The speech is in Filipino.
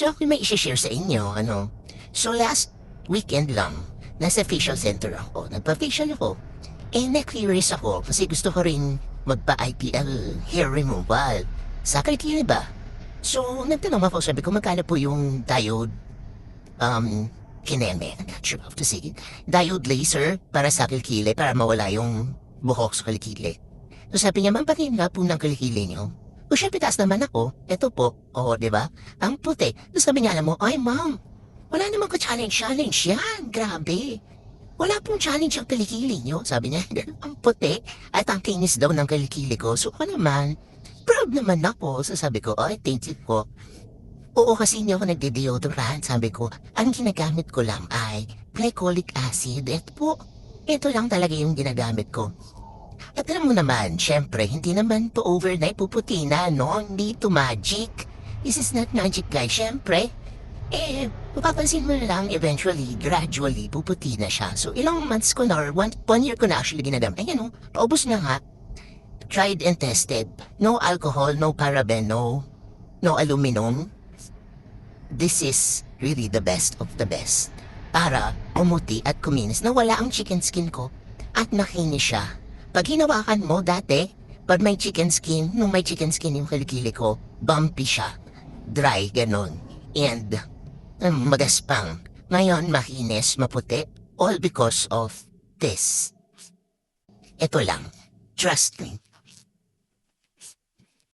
So, may isi-share sa inyo, ano. So, last weekend lang, nasa facial center ako. Nagpa-facial ako. Eh, na-curious ako kasi gusto ko rin magpa-IPL hair removal. Sa Kalkili ba? So, nagtanong ako, sabi ko, magkano po yung diode, um, kineme, I'm not sure how to say it, diode laser para sa kilikili, para mawala yung buhok sa kilikili. So sabi niya, ma'am, patingin nga po ng kilikili niyo. O syempre, taas naman ako. Ito po. Oo, di ba? Ang puti. So sabi niya, alam mo, ay ma'am, wala naman ko challenge-challenge yan. Grabe. Wala pong challenge ang kilikili niyo. Sabi niya, ang puti at ang kinis daw ng kilikili ko. So ako naman, proud naman ako. So sabi ko, ay, thank you po. Oo, kasi hindi ako nagde-deodorant. Sabi ko, ang ginagamit ko lang ay glycolic acid. Ito po, ito lang talaga yung ginagamit ko. At alam mo naman, syempre, hindi naman to overnight puputi na, no? Hindi to magic. This is not magic, guys. Syempre, eh, mapapansin mo lang, eventually, gradually, puputi na siya. So, ilang months ko na, or one, one year ko na actually ginagamit. Ayan, no? Paubos na nga. Tried and tested. No alcohol, no paraben, no, no aluminum. This is really the best of the best. Para umuti at kuminis na wala ang chicken skin ko at nakinis siya. Pag hinawakan mo dati, pag may chicken skin, nung may chicken skin yung kilikili ko, bumpy siya. Dry, ganon. And, um, magaspang. Ngayon, makinis, maputi. All because of this. Ito lang. Trust me.